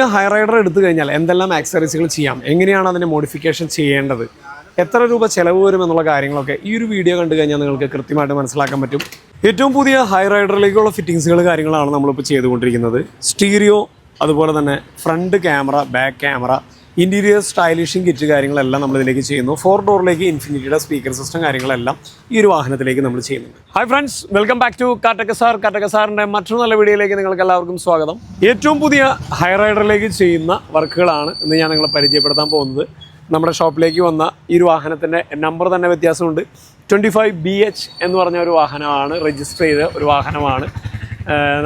High rider എടുത്തു കഴിഞ്ഞാൽ എന്തെല്ലാം ആക്സറീസുകൾ ചെയ്യാം? എങ്ങനെയാണ് അതിന്റെ മോഡിഫിക്കേഷൻ ചെയ്യേണ്ടത്? എത്ര രൂപ ചിലവ് വരും എന്നുള്ള കാര്യങ്ങളൊക്കെ ഈ ഒരു വീഡിയോ കണ്ടു കഴിഞ്ഞാൽ നിങ്ങൾക്ക് കൃത്യമായിട്ട് മനസ്സിലാക്കാൻ പറ്റും. ഏറ്റവും പുതിയ ഹൈ റൈഡറിലേക്കുള്ള ഫിറ്റിങ്സുകൾ കാര്യങ്ങളാണ് നമ്മളിപ്പോൾ ചെയ്തുകൊണ്ടിരിക്കുന്നത്. സ്റ്റീരിയോ അതുപോലെ തന്നെ front camera back camera interior stylishing kit കാര്യങ്ങളെല്ലാം നമ്മൾ ഇതിലേക്ക് ചെയ്യുന്നു ഫോർ ഡോറിലേക്ക് ഇൻഫിനിറ്റിയുടെ സ്പീക്കർ സിസ്റ്റം കാര്യങ്ങളെല്ലാം ഈ ഒരു വാഹനത്തിലേക്ക് നമ്മൾ ചെയ്യുന്നുണ്ട്. Hi friends welcome back to Kattakka sir. Kattakka സാറിന്റെ മറ്റൊരു നല്ല വീഡിയോയിലേക്ക് നിങ്ങൾക്ക് എല്ലാവർക്കും സ്വാഗതം. ഏറ്റവും പുതിയ ഹൈ റൈഡറിലേക്ക് ചെയ്യുന്ന വർക്കുകളാണ് ഇന്ന് ഞാൻ നിങ്ങളെ പരിചയപ്പെടുത്താൻ പോകുന്നത്. നമ്മുടെ ഷോപ്പിലേക്ക് വന്ന ഈ ഒരു വാഹനത്തിന്റെ നമ്പർ തന്നെ വ്യത്യാസമുണ്ട്. ട്വന്റി ഫൈവ് ബി എച്ച് എന്ന് പറഞ്ഞ ഒരു വാഹനമാണ് രജിസ്റ്റർ ചെയ്ത ഒരു വാഹനമാണ്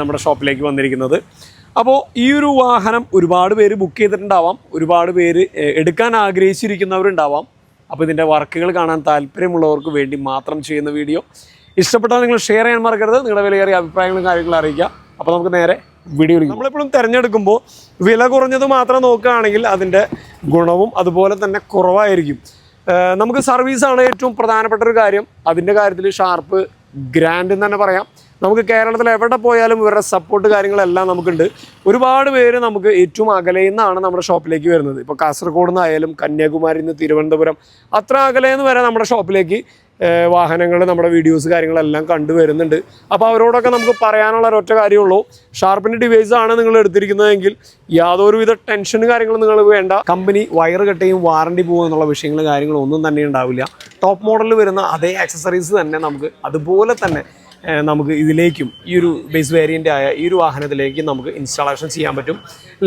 നമ്മുടെ ഷോപ്പിലേക്ക് വന്നിരിക്കുന്നത്. അപ്പോൾ ഈ ഒരു വാഹനം ഒരുപാട് പേര് ബുക്ക് ചെയ്തിട്ടുണ്ടാവാം. ഒരുപാട് പേര് എടുക്കാൻ ആഗ്രഹിച്ചിരിക്കുന്നവരുണ്ടാവാം. അപ്പോൾ ഇതിന്റെ വർക്കുകൾ കാണാൻ താല്പര്യമുള്ളവർക്ക് വേണ്ടി മാത്രം ചെയ്യുന്ന വീഡിയോ. ഇഷ്ടപ്പെട്ടാൽ നിങ്ങൾ ഷെയർ ചെയ്യാൻ മറക്കരുത്. നിങ്ങളുടെ വിലയേറിയ അഭിപ്രായങ്ങളും കാര്യങ്ങളും അറിയിക്കുക. അപ്പോൾ നമുക്ക് നേരെ വീഡിയോ നമ്മളെപ്പോഴും തിരഞ്ഞെടുക്കുമ്പോൾ വില കുറഞ്ഞത് മാത്രം നോക്കുകയാണെങ്കിൽ അതിന്റെ ഗുണവും അതുപോലെ തന്നെ കുറവായിരിക്കും. നമുക്ക് സർവീസാണ് ഏറ്റവും പ്രധാനപ്പെട്ട ഒരു കാര്യം. അതിന്റെ കാര്യത്തിൽ ഷാർപ്പ് ഗ്രാൻഡ് എന്ന് തന്നെ പറയാം. നമുക്ക് കേരളത്തിൽ എവിടെ പോയാലും ഇവരുടെ സപ്പോർട്ട് കാര്യങ്ങളെല്ലാം നമുക്കുണ്ട്. ഒരുപാട് പേര് നമുക്ക് ഏറ്റവും അകലയിൽ നിന്നാണ് നമ്മുടെ ഷോപ്പിലേക്ക് വരുന്നത്. ഇപ്പോൾ കാസർഗോഡ് നിന്നായാലും കന്യാകുമാരി നിന്ന് തിരുവനന്തപുരം അത്ര അകലെ നിന്ന് വരെ നമ്മുടെ ഷോപ്പിലേക്ക് വാഹനങ്ങൾ നമ്മുടെ വീഡിയോസ് കാര്യങ്ങളെല്ലാം കണ്ടുവരുന്നുണ്ട് അപ്പോൾ അവരോടൊക്കെ നമുക്ക് പറയാനുള്ള ഒരൊറ്റ കാര്യമുള്ളൂ. ഷാർപ്പിന്റെ ഡിവൈസ് ആണ് നിങ്ങൾ എടുത്തിരിക്കുന്നതെങ്കിൽ യാതൊരുവിധ ടെൻഷനും കാര്യങ്ങളും നിങ്ങൾ വേണ്ട. കമ്പനി വയർ കെട്ടയും വാറണ്ടി പോകും എന്നുള്ള വിഷയങ്ങൾ കാര്യങ്ങളും ഒന്നും തന്നെ ഉണ്ടാവില്ല. ടോപ്പ് മോഡലിൽ വരുന്ന അതേ ആക്സസറീസ് തന്നെ നമുക്ക്. അതുപോലെ തന്നെ നമുക്ക് ഇതിലേക്കും ഈ ഒരു ബേസ് വേരിയന്റ് ആയ ഈ ഒരു വാഹനത്തിലേക്കും നമുക്ക് ഇൻസ്റ്റാളേഷൻ ചെയ്യാൻ പറ്റും.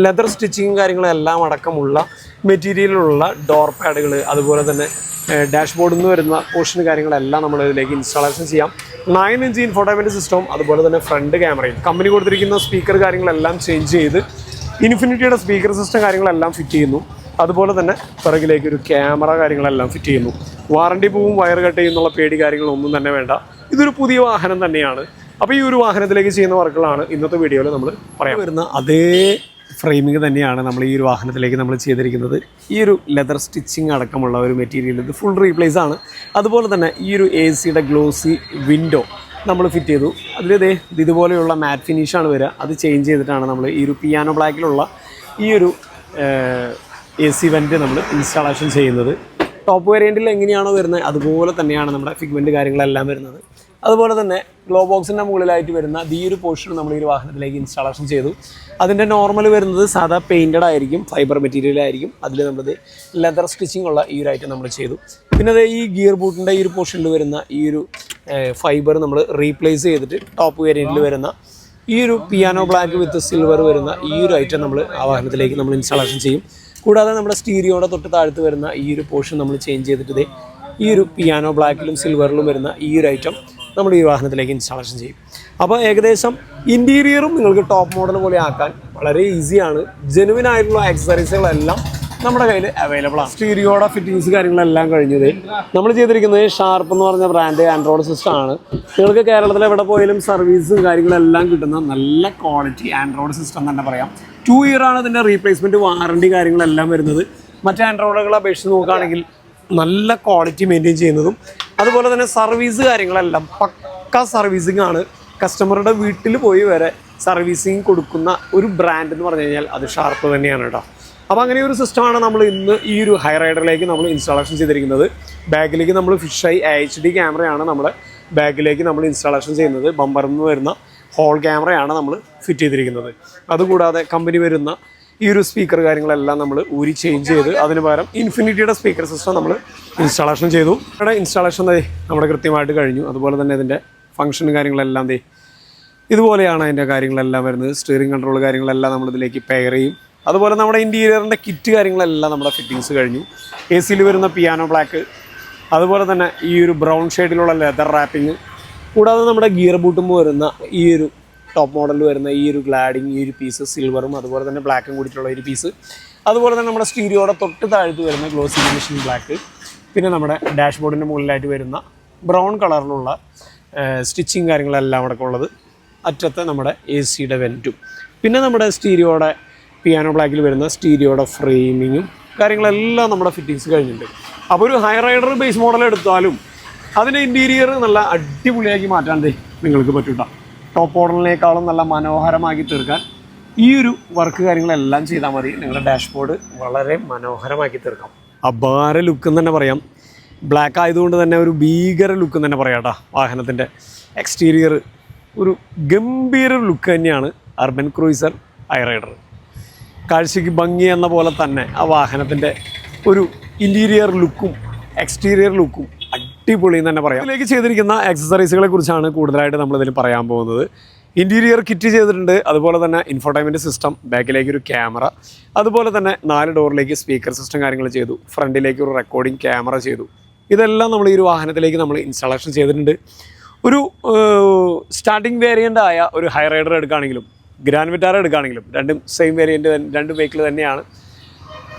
ലെതർ സ്റ്റിച്ചിങ്ങും കാര്യങ്ങളെല്ലാം അടക്കമുള്ള മെറ്റീരിയലിലുള്ള ഡോർ പാഡുകൾ അതുപോലെ തന്നെ ഡാഷ്ബോർഡിൽ നിന്ന് വരുന്ന പോർഷൻ കാര്യങ്ങളെല്ലാം നമ്മൾ ഇതിലേക്ക് ഇൻസ്റ്റാളേഷൻ ചെയ്യാം. നയൻ ഇഞ്ച് ഇൻഫോർട്ടൈൻമെന്റ് സിസ്റ്റവും അതുപോലെ തന്നെ ഫ്രണ്ട് ക്യാമറയും കമ്പനി കൊടുത്തിരിക്കുന്ന സ്പീക്കർ കാര്യങ്ങളെല്ലാം ചേഞ്ച് ചെയ്ത് ഇൻഫിനിറ്റിയുടെ സ്പീക്കർ സിസ്റ്റം കാര്യങ്ങളെല്ലാം ഫിറ്റ് ചെയ്യുന്നു. അതുപോലെ തന്നെ പിറകിലേക്ക് ഒരു ക്യാമറ കാര്യങ്ങളെല്ലാം ഫിറ്റ് ചെയ്യുന്നു. വാറണ്ടി പോവും വയർ കട്ട് ചെയ്യുന്നുള്ള പേടി കാര്യങ്ങളൊന്നും തന്നെ വേണ്ട. ഇതൊരു പുതിയ വാഹനം തന്നെയാണ്. അപ്പോൾ ഈ ഒരു വാഹനത്തിലേക്ക് ചെയ്യുന്ന വർക്കുകളാണ് ഇന്നത്തെ വീഡിയോയിൽ നമ്മൾ പറയാൻ വരുന്ന അതേ ഫ്രെയിമിംഗ് തന്നെയാണ് നമ്മൾ ഈ ഒരു വാഹനത്തിലേക്ക് നമ്മൾ ചെയ്തിരിക്കുന്നത്. ഈ ഒരു ലെതർ സ്റ്റിച്ചിങ് അടക്കമുള്ള ഒരു മെറ്റീരിയൽ ഇത് ഫുൾ റീപ്ലേസ് ആണ്. അതുപോലെ തന്നെ ഈ ഒരു എ സിയുടെ ഗ്ലോസി വിൻഡോ നമ്മൾ ഫിറ്റ് ചെയ്തു. അതിലിതേ ഇതുപോലെയുള്ള മാറ്റ് ഫിനിഷാണ് വരിക. അത് ചേഞ്ച് ചെയ്തിട്ടാണ് നമ്മൾ ഈ ഒരു പിയാനോ ബ്ലാക്കിലുള്ള ഈ ഒരു എ സി വെന്റ് നമ്മൾ ഇൻസ്റ്റാളേഷൻ ചെയ്യുന്നത്. ടോപ്പ് വേരിയന്റിൽ എങ്ങനെയാണോ വരുന്നത് അതുപോലെ തന്നെയാണ് നമ്മുടെ ഫിഗ്മെന്റ് കാര്യങ്ങളെല്ലാം വരുന്നത്. അതുപോലെ തന്നെ ഗ്ലോ ബോക്സിന്റെ മുകളിലായിട്ട് വരുന്ന ഈ ഒരു പോർഷൻ നമ്മൾ ഈ വാഹനത്തിലേക്ക് ഇൻസ്റ്റാളേഷൻ ചെയ്തു. അതിന്റെ നോർമൽ വരുന്നത് സാധാ പെയിന്റഡ് ആയിരിക്കും ഫൈബർ മെറ്റീരിയൽ ആയിരിക്കും. അതിൽ നമ്മളത് ലെതർ സ്റ്റിച്ചിങ് ഉള്ള ഈ ഒരു ഐറ്റം നമ്മൾ ചെയ്തു. പിന്നെ അത് ഈ ഗിയർ ബൂട്ടിന്റെ ഈ ഒരു പോർഷനിൽ വരുന്ന ഈ ഒരു ഫൈബർ നമ്മൾ റീപ്ലേസ് ചെയ്തിട്ട് ടോപ്പ് വേരിയന്റിൽ വരുന്ന ഈ ഒരു പിയാനോ ബ്ലാക്ക് വിത്ത് സിൽവർ വരുന്ന ഈ ഒരു ഐറ്റം നമ്മൾ ആ വാഹനത്തിലേക്ക് നമ്മൾ ഇൻസ്റ്റാളേഷൻ ചെയ്യും. കൂടാതെ നമ്മുടെ സ്റ്റീരിയോടെ തൊട്ട് താഴ്ത്ത് വരുന്ന ഈ ഒരു പോർഷൻ നമ്മൾ ചേഞ്ച് ചെയ്തിട്ട് ഈ ഒരു പിയാനോ ബ്ലാക്കിലും സിൽവറിലും വരുന്ന ഈ ഒരു ഐറ്റം നമ്മൾ ഈ വാഹനത്തിലേക്ക് ഇൻസ്റ്റാളേഷൻ ചെയ്യും. അപ്പോൾ ഏകദേശം ഇന്റീരിയറും നിങ്ങൾക്ക് ടോപ്പ് മോഡൽ പോലെ ആക്കാൻ വളരെ ഈസിയാണ് ജെനുവിൻ ആയിട്ടുള്ള ആക്സസറീസുകളെല്ലാം നമ്മുടെ കയ്യിൽ അവൈലബിൾ ആണ്. സ്റ്റീരിയോടെ ഫിറ്റിങ്സ് കാര്യങ്ങളെല്ലാം കഴിഞ്ഞത് നമ്മൾ ചെയ്തിരിക്കുന്നത് ഷാർപ്പ് എന്ന് പറഞ്ഞ ബ്രാൻഡ് ആൻഡ്രോയിഡ് സിസ്റ്റം ആണ്. നിങ്ങൾക്ക് കേരളത്തിൽ എവിടെ പോയാലും സർവീസും കാര്യങ്ങളെല്ലാം കിട്ടുന്ന നല്ല ക്വാളിറ്റി ആൻഡ്രോയിഡ് സിസ്റ്റം തന്നെ പറയാം. ടു ഇയർ ആണ് ഇതിന്റെ റീപ്ലേസ്മെന്റ് വാറണ്ടി കാര്യങ്ങളെല്ലാം വരുന്നത്. മറ്റേ ആൻഡ്രോയിഡുകളെ അപേക്ഷിച്ച് നോക്കുകയാണെങ്കിൽ നല്ല ക്വാളിറ്റി മെയിന്റെയിൻ ചെയ്യുന്നതും അതുപോലെ തന്നെ സർവീസ് കാര്യങ്ങളെല്ലാം പക്ക സർവീസിംഗ് ആണ്. കസ്റ്റമറുടെ വീട്ടിൽ പോയി വരെ സർവീസിങ് കൊടുക്കുന്ന ഒരു ബ്രാൻഡ് എന്ന് പറഞ്ഞു കഴിഞ്ഞാൽ അത് ഷാർപ്പ് തന്നെയാണ് കേട്ടോ അപ്പോൾ അങ്ങനെ ഒരു സിസ്റ്റമാണ് നമ്മൾ ഇന്ന് ഈ ഒരു ഹൈ റൈഡറിലേക്ക് നമ്മൾ ഇൻസ്റ്റാളേഷൻ ചെയ്തിരിക്കുന്നത്. ബാഗിലേക്ക് നമ്മൾ ഫിഷ് ഐ എച്ച് ഡി ക്യാമറയാണ് നമ്മുടെ ബാഗിലേക്ക് നമ്മൾ ഇൻസ്റ്റാളേഷൻ ചെയ്യുന്നത്. ബമ്പറിൽ നിന്ന് വരുന്ന ഹോൾ ക്യാമറയാണ് നമ്മൾ ഫിറ്റ് ചെയ്തിരിക്കുന്നത്. അതുകൂടാതെ കമ്പനി വരുന്ന ഈ ഒരു സ്പീക്കർ കാര്യങ്ങളെല്ലാം നമ്മൾ ഊരി ചേഞ്ച് ചെയ്ത് അതിന് പകരം ഇൻഫിനിറ്റിയുടെ സ്പീക്കർ സിസ്റ്റം നമ്മൾ ഇൻസ്റ്റാളേഷൻ ചെയ്തു. ഇവിടെ ഇൻസ്റ്റാളേഷൻ നമ്മുടെ കൃത്യമായിട്ട് കഴിഞ്ഞു. അതുപോലെ തന്നെ ഇതിന്റെ ഫംഗ്ഷൻ കാര്യങ്ങളെല്ലാം ദേ ഇതുപോലെയാണ് അതിന്റെ കാര്യങ്ങളെല്ലാം വരുന്നത്. സ്റ്റിയറിംഗ് കൺട്രോൾ കാര്യങ്ങളെല്ലാം നമ്മൾ ഇതിലേക്ക് പെയർ ചെയ്യും. അതുപോലെ നമ്മുടെ ഇന്റീരിയറിന്റെ കിറ്റ് കാര്യങ്ങളെല്ലാം നമ്മുടെ ഫിറ്റിങ്സ് കഴിഞ്ഞു. എ സിയിൽ വരുന്ന പിയാനോ ബ്ലാക്ക് അതുപോലെ തന്നെ ഈ ഒരു ബ്രൗൺ ഷെയ്ഡിലുള്ള ലെതർ റാപ്പിംഗ് കൂടാതെ നമ്മുടെ ഗിയർ ബൂട്ടും വരുന്ന ഈ ഒരു ടോപ്പ് മോഡൽ വരുന്ന ഈ ഒരു ഗ്ലാഡിങ് ഈ ഒരു പീസ് സിൽവറും അതുപോലെ തന്നെ ബ്ലാക്കും കൂടിയിട്ടുള്ള ഒരു പീസ് അതുപോലെ തന്നെ നമ്മുടെ സ്റ്റീരിയോടെ തൊട്ട് താഴത്ത് വരുന്ന ഗ്ലോസി ഫിനിഷിംഗ് ബ്ലാക്ക് പിന്നെ നമ്മുടെ ഡാഷ്ബോർഡിന്റെ മുകളിലായിട്ട് വരുന്ന ബ്രൗൺ കളറിലുള്ള സ്റ്റിച്ചിങ് കാര്യങ്ങളെല്ലാം അവിടെ ഉള്ളത്. അറ്റത്തെ നമ്മുടെ എ സിയുടെ വെന്റും പിന്നെ നമ്മുടെ സ്റ്റീരിയോടെ പിയാനോ ബ്ലാക്കിൽ വരുന്ന സ്റ്റീരിയോടെ ഫ്രെയിമിങ്ങും കാര്യങ്ങളെല്ലാം നമ്മുടെ ഫിറ്റിങ്സ് കഴിഞ്ഞിട്ടുണ്ട്. അപ്പോൾ ഒരു ഹൈ റൈഡർ ബേസ് മോഡൽ എടുത്താലും അതിന്റെ ഇന്റീരിയർ നല്ല അടിപൊളിയാക്കി മാറ്റാൻ ദേ നിങ്ങൾക്ക് പറ്റൂട്ടോ. ടോപ്പ് ഓർഡറിനേക്കാളും നല്ല മനോഹരമാക്കി തീർക്കാൻ ഈ ഒരു വർക്ക് കാര്യങ്ങളെല്ലാം ചെയ്താൽ മതി. നിങ്ങളുടെ ഡാഷ്ബോർഡ് വളരെ മനോഹരമാക്കി തീർക്കാം. അപാര ലുക്ക് എന്ന് തന്നെ പറയാം. ബ്ലാക്ക് ആയതുകൊണ്ട് തന്നെ ഒരു ഭീകര ലുക്ക് തന്നെ പറയാം കേട്ടോ വാഹനത്തിന്റെ എക്സ്റ്റീരിയർ ഒരു ഗംഭീര ലുക്ക് തന്നെയാണ് അർബൻ ക്രൂയിസർ ഐറൈഡർ കാഴ്ചയ്ക്ക് ഭംഗി എന്ന പോലെ തന്നെ ആ വാഹനത്തിന്റെ ഒരു ഇന്റീരിയർ ലുക്കും എക്സ്റ്റീരിയർ ലുക്കും അടിപൊളി എന്ന് തന്നെ പറയാം. ഇതിലേക്ക് ചെയ്തിരിക്കുന്ന ആക്സസറീസുകളെ കുറിച്ചാണ് കൂടുതലായിട്ട് നമ്മളിതിൽ പറയാൻ പോകുന്നത്. ഇന്റീരിയർ കിറ്റ് ചെയ്തിട്ടുണ്ട്. അതുപോലെ തന്നെ ഇൻഫോർടൈൻമെന്റ് സിസ്റ്റം ബാക്കിലേക്ക് ഒരു ക്യാമറ അതുപോലെ തന്നെ നാല് ഡോറിലേക്ക് സ്പീക്കർ സിസ്റ്റം കാര്യങ്ങൾ ചെയ്തു. ഫ്രണ്ടിലേക്ക് ഒരു റെക്കോർഡിംഗ് ക്യാമറ ചെയ്തു. ഇതെല്ലാം നമ്മൾ ഈ ഒരു വാഹനത്തിലേക്ക് നമ്മൾ ഇൻസ്റ്റാളേഷൻ ചെയ്തിട്ടുണ്ട്. ഒരു സ്റ്റാർട്ടിംഗ് വേരിയന്റ് ആയ ഒരു ഹൈ റൈഡർ എടുക്കുകയാണെങ്കിലും ഗ്രാൻഡ് വിറ്റാർ എടുക്കുകയാണെങ്കിലും രണ്ടും സെയിം വേരിയന്റ് രണ്ട് വെഹിക്കിൾ തന്നെയാണ്.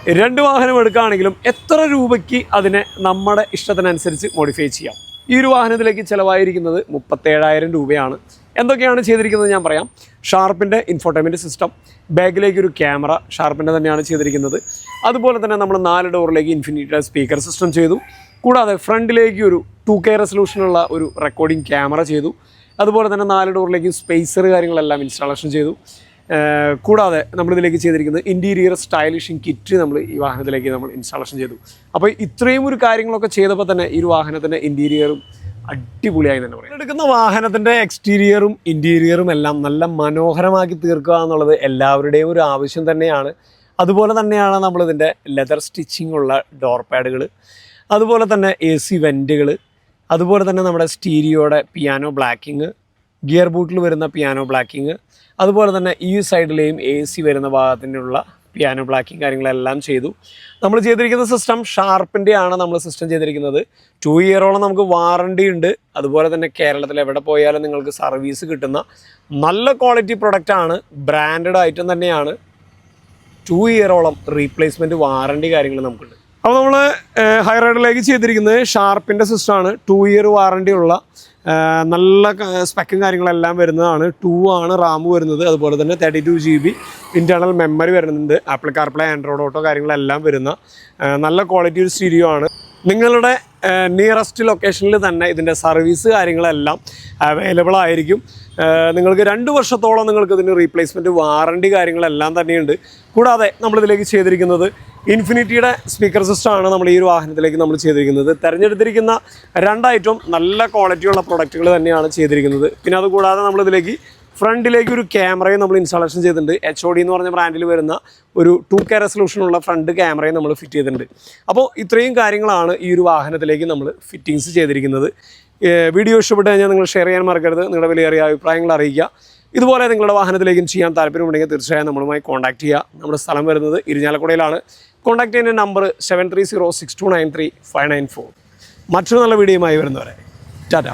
രണ്ട് വാഹനം എടുക്കുകയാണെങ്കിലും എത്ര രൂപയ്ക്ക് അതിനെ നമ്മുടെ ഇഷ്ടത്തിനനുസരിച്ച് മോഡിഫൈ ചെയ്യാം? ഈ ഒരു വാഹനത്തിലേക്ക് ചിലവായിരിക്കുന്നത് മുപ്പത്തേഴായിരം രൂപയാണ്. എന്തൊക്കെയാണ് ചെയ്തിരിക്കുന്നത് ഞാൻ പറയാം. ഷാർപ്പിന്റെ ഇൻഫോർട്ടൈൻമെന്റ് സിസ്റ്റം ബാഗിലേക്ക് ഒരു ക്യാമറ ഷാർപ്പിന്റെ തന്നെയാണ് ചെയ്തിരിക്കുന്നത്. അതുപോലെ തന്നെ നമ്മൾ നാല് ഡോറിലേക്ക് ഇൻഫിനിറ്റി സ്പീക്കർ സിസ്റ്റം ചെയ്തു. കൂടാതെ ഫ്രണ്ടിലേക്ക് ഒരു ടു കെ റെസൊല്യൂഷനുള്ള ഒരു റെക്കോർഡിംഗ് ക്യാമറ ചെയ്തു. അതുപോലെ തന്നെ നാല് ഡോറിലേക്ക് സ്പേസർ കാര്യങ്ങളെല്ലാം ഇൻസ്റ്റാളേഷൻ ചെയ്തു. കൂടാതെ നമ്മളിതിലേക്ക് ചെയ്തിരിക്കുന്നത് ഇന്റീരിയർ സ്റ്റൈലിഷിങ് കിറ്റ് നമ്മൾ ഈ വാഹനത്തിലേക്ക് നമ്മൾ ഇൻസ്റ്റാളേഷൻ ചെയ്തു. അപ്പോൾ ഇത്രയും ഒരു കാര്യങ്ങളൊക്കെ ചെയ്തപ്പോൾ തന്നെ ഈ ഒരു വാഹനത്തിന്റെ ഇന്റീരിയറും അടിപൊളിയായി തന്നെ പറയാം. എടുക്കുന്ന വാഹനത്തിന്റെ എക്സ്റ്റീരിയറും ഇന്റീരിയറും എല്ലാം നല്ല മനോഹരമാക്കി തീർക്കുക എന്നുള്ളത് എല്ലാവരുടെയും ഒരു ആവശ്യം തന്നെയാണ്. അതുപോലെ തന്നെയാണ് നമ്മളിതിന്റെ ലെതർ സ്റ്റിച്ചിങ് ഉള്ള ഡോർ പാഡുകൾ അതുപോലെ തന്നെ എ സി വെന്റുകൾ അതുപോലെ തന്നെ നമ്മുടെ സ്റ്റീരിയോയുടെ പിയാനോ ബ്ലാക്കിങ് ഗിയർ ബൂട്ടിൽ വരുന്ന പിയാനോ ബ്ലാക്കിങ് അതുപോലെ തന്നെ ഈ സൈഡിലെയും എ സി വരുന്ന ഭാഗത്തിനുള്ള പിയാനോ ബ്ലാക്കിങ് കാര്യങ്ങളെല്ലാം ചെയ്തു. നമ്മൾ ചെയ്തിരിക്കുന്ന സിസ്റ്റം ഷാർപ്പിന്റെ ആണ് നമ്മൾ സിസ്റ്റം ചെയ്തിരിക്കുന്നത്. ടു ഇയറോളം നമുക്ക് വാറണ്ടി ഉണ്ട്. അതുപോലെ തന്നെ കേരളത്തിൽ എവിടെ പോയാലും നിങ്ങൾക്ക് സർവീസ് കിട്ടുന്ന നല്ല ക്വാളിറ്റി പ്രൊഡക്റ്റാണ് ബ്രാൻഡഡ് ഐറ്റം തന്നെയാണ്. ടു ഇയറോളം റീപ്ലേസ്മെന്റ് വാറണ്ടി കാര്യങ്ങൾ നമുക്കുണ്ട്. അപ്പോൾ നമ്മൾ ഹൈ റൈഡറിലേക്ക് ചെയ്തിരിക്കുന്നത് ഷാർപ്പിന്റെ സിസ്റ്റമാണ് ടു ഇയർ വാറണ്ടി ഉള്ള നല്ല സ്പെക്കും കാര്യങ്ങളെല്ലാം വരുന്നതാണ്. ടു ആണ് റാം വരുന്നത്. അതുപോലെ തന്നെ thirty two G B internal memory വരുന്നുണ്ട്. ആപ്പിൾ കാർപ്ലേ ആൻഡ്രോയിഡ് ഓട്ടോ കാര്യങ്ങളെല്ലാം വരുന്ന നല്ല ക്വാളിറ്റി ഒരു സ്റ്റീരിയോ ആണ്. നിങ്ങളുടെ നിയറസ്റ്റ് ലൊക്കേഷനിൽ തന്നെ ഇതിന്റെ സർവീസ് കാര്യങ്ങളെല്ലാം അവൈലബിൾ ആയിരിക്കും. നിങ്ങൾക്ക് രണ്ട് വർഷത്തോളം നിങ്ങൾക്ക് ഇതിന് റീപ്ലേസ്മെന്റ് വാറണ്ടി കാര്യങ്ങളെല്ലാം തന്നെയുണ്ട്. കൂടാതെ നമ്മളിതിലേക്ക് ചെയ്തിരിക്കുന്നത് ഇൻഫിനിറ്റിയുടെ സ്പീക്കർ സിസ്റ്റമാണ് നമ്മൾ ഈ ഒരു വാഹനത്തിലേക്ക് നമ്മൾ ചെയ്തിരിക്കുന്നത്. തിരഞ്ഞെടുത്തിരിക്കുന്ന രണ്ടായിട്ടും നല്ല ക്വാളിറ്റിയുള്ള പ്രൊഡക്റ്റുകൾ തന്നെയാണ് ചെയ്തിരിക്കുന്നത്. പിന്നെ അതുകൂടാതെ നമ്മളിതിലേക്ക് ഫ്രണ്ടിലേക്ക് ഒരു ക്യാമറയും നമ്മൾ ഇൻസ്റ്റാളേഷൻ ചെയ്തിട്ടുണ്ട്. എച്ച് ഒ ഡി എന്ന് പറഞ്ഞ ബ്രാൻഡിൽ വരുന്ന ഒരു ടു കെ റെസൊല്യൂഷനുള്ള ഫ്രണ്ട് ക്യാമറയും നമ്മൾ ഫിറ്റ് ചെയ്തിട്ടുണ്ട്. അപ്പോൾ ഇത്രയും കാര്യങ്ങളാണ് ഈ ഒരു വാഹനത്തിലേക്ക് നമ്മൾ ഫിറ്റിങ്സ് ചെയ്തിരിക്കുന്നത്. വീഡിയോ ഇഷ്ടപ്പെട്ട് കഴിഞ്ഞാൽ നിങ്ങൾ ഷെയർ ചെയ്യാൻ മറക്കരുത്. നിങ്ങളുടെ വിലയേറിയ അഭിപ്രായങ്ങൾ അറിയിക്കുക. ഇതുപോലെ നിങ്ങളുടെ വാഹനത്തിലേക്കും ചെയ്യാൻ താല്പര്യമുണ്ടെങ്കിൽ തീർച്ചയായും നമ്മളുമായി കോൺടാക്ട് ചെയ്യുക നമ്മുടെ സ്ഥലം വരുന്നത് ഇരിഞ്ഞാലക്കുടയിലാണ്. കോൺടാക്ട് ചെയ്യുന്ന number seven three zero six two nine three five nine four മറ്റൊരു നല്ല വീഡിയോയുമായി വരുന്നവരെ. ടാറ്റ.